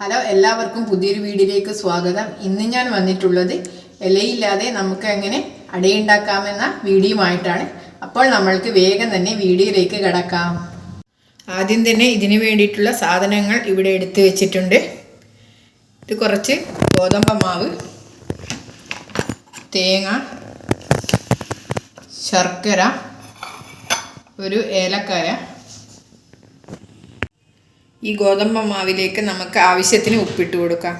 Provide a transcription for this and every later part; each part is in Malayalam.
ഹലോ എല്ലാവർക്കും പുതിയൊരു വീഡിയോയിലേക്ക് സ്വാഗതം. ഇന്ന് ഞാൻ വന്നിട്ടുള്ളത് ഇലയില്ലാതെ നമുക്ക് എങ്ങനെ അടയുണ്ടാക്കാമെന്ന വീഡിയോയുമായിട്ടാണ്. അപ്പോൾ നമ്മൾക്ക് വേഗം തന്നെ വീഡിയോയിലേക്ക് കിടക്കാം. ആദ്യം തന്നെ ഇതിന് വേണ്ടിയിട്ടുള്ള സാധനങ്ങൾ ഇവിടെ എടുത്തു വെച്ചിട്ടുണ്ട്. ഇത് കുറച്ച് ഗോതമ്പ മാവ് തേങ്ങ ശർക്കര ഒരു ഏലക്കായ ഈ ഗോതമ്പ് മാവിലേക്ക് നമുക്ക് ആവശ്യത്തിന് ഉപ്പിട്ട് കൊടുക്കാം.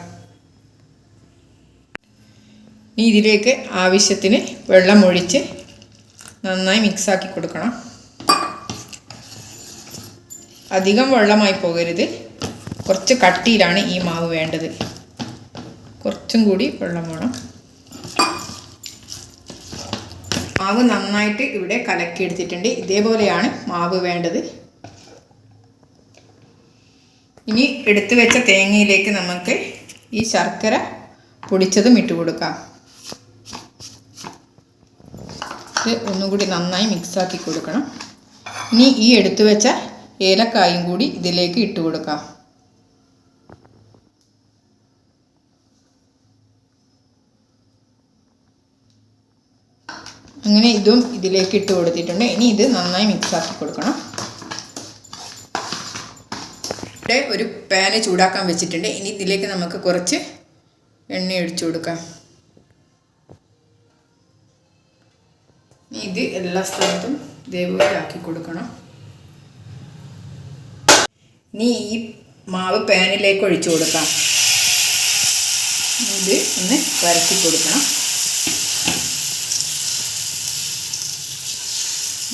ഇതിലേക്ക് ആവശ്യത്തിന് വെള്ളം ഒഴിച്ച് നന്നായി മിക്സാക്കി കൊടുക്കണം. അധികം വെള്ളമായി പോകരുത്. കുറച്ച് കട്ടിയിലാണ് ഈ മാവ് വേണ്ടത്. കുറച്ചും കൂടി വെള്ളം വേണം. മാവ് നന്നായിട്ട് ഇവിടെ കലക്കിയെടുത്തിട്ടുണ്ട്. ഇതേപോലെയാണ് മാവ് വേണ്ടത്. ഇനി എടുത്തു വെച്ച തേങ്ങയിലേക്ക് നമുക്ക് ഈ ശർക്കര പൊടിച്ചതും ഇട്ട് കൊടുക്കാം. ഇത് ഒന്നുകൂടി നന്നായി മിക്സാക്കി കൊടുക്കണം. ഇനി ഈ എടുത്തു വെച്ച ഏലക്കായും കൂടി ഇതിലേക്ക് ഇട്ട് കൊടുക്കാം. അങ്ങനെ ഇതും ഇതിലേക്ക് ഇട്ട് കൊടുത്തിട്ടുണ്ട്. ഇനി ഇത് നന്നായി മിക്സാക്കി കൊടുക്കണം. ഇവിടെ ഒരു പാന് ചൂടാക്കാൻ വെച്ചിട്ടുണ്ട്. ഇനി ഇതിലേക്ക് നമുക്ക് കുറച്ച് എണ്ണ ഒഴിച്ചു കൊടുക്കാം. ഇത് എല്ലാ സ്ഥലത്തും ഇതേപോലെ ആക്കി കൊടുക്കണം. ഇനി ഈ മാവ് പാനിലേക്ക് ഒഴിച്ചു കൊടുക്കാം. ഇത് ഒന്ന് പരത്തി കൊടുക്കണം.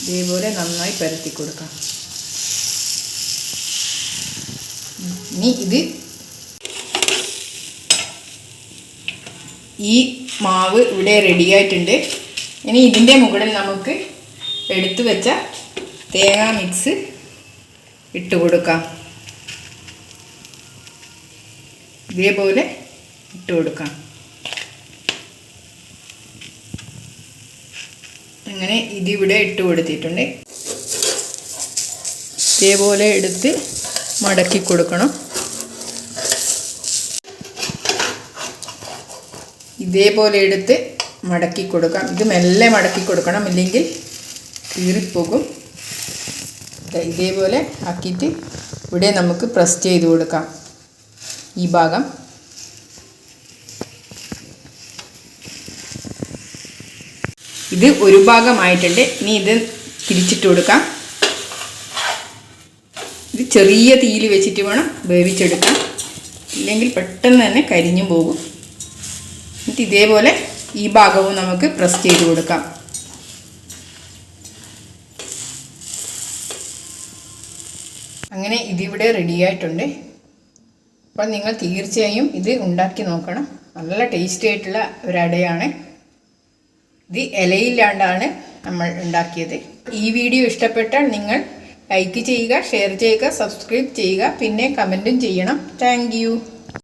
ഇതേപോലെ നന്നായി പരത്തി കൊടുക്കാം. ഇനി ഇത് ഈ മാവ് ഇവിടെ റെഡിയായിട്ടുണ്ട് ഇനി ഇതിന്റെ മുകളിൽ നമുക്ക് എടുത്തു വെച്ച തേങ്ങ മിക്സ് ഇട്ട് കൊടുക്കാം. ഇതേപോലെ ഇട്ട് കൊടുക്കാം. അങ്ങനെ ഇതിവിടെ ഇട്ട് കൊടുത്തിട്ടുണ്ട്. ഇതേപോലെ എടുത്ത് മടക്കി കൊടുക്കണം. ഇതേപോലെ എടുത്ത് മടക്കി കൊടുക്കാം. ഇത് മെല്ലെ മടക്കി കൊടുക്കണം ഇല്ലെങ്കിൽ കീറിപ്പോകും. ഇതേപോലെ ആക്കിയിട്ട് ഇവിടെ നമുക്ക് പ്രസ് ചെയ്ത് കൊടുക്കാം. ഈ ഭാഗം. ഇത് ഒരു ഭാഗമായിട്ടുണ്ട്. ഇനി ഇത് തിരിച്ചിട്ട് കൊടുക്കാം. ചെറിയ തീയിൽ വെച്ചിട്ട് വേണം വേവിച്ചെടുക്കാൻ. ഇല്ലെങ്കിൽ പെട്ടെന്ന് തന്നെ കരിഞ്ഞു പോകും. എന്നിട്ട് ഇതേപോലെ ഈ ഭാഗവും നമുക്ക് പ്രസ് ചെയ്ത് കൊടുക്കാം. അങ്ങനെ ഇതിവിടെ റെഡിയായിട്ടുണ്ട് അപ്പോൾ നിങ്ങൾ തീർച്ചയായും ഇത് ഉണ്ടാക്കി നോക്കണം. നല്ല ടേസ്റ്റി ആയിട്ടുള്ള ഒരു ഇത് ഇലയില്ലാണ്ടാണ് നമ്മൾ ഉണ്ടാക്കിയത്. ഈ വീഡിയോ ഇഷ്ടപ്പെട്ടാൽ നിങ്ങൾ ലൈക്ക് ചെയ്യുക ഷെയർ ചെയ്യുക സബ്സ്ക്രൈബ് ചെയ്യുക പിന്നെ കമന്റും ചെയ്യണം. താങ്ക്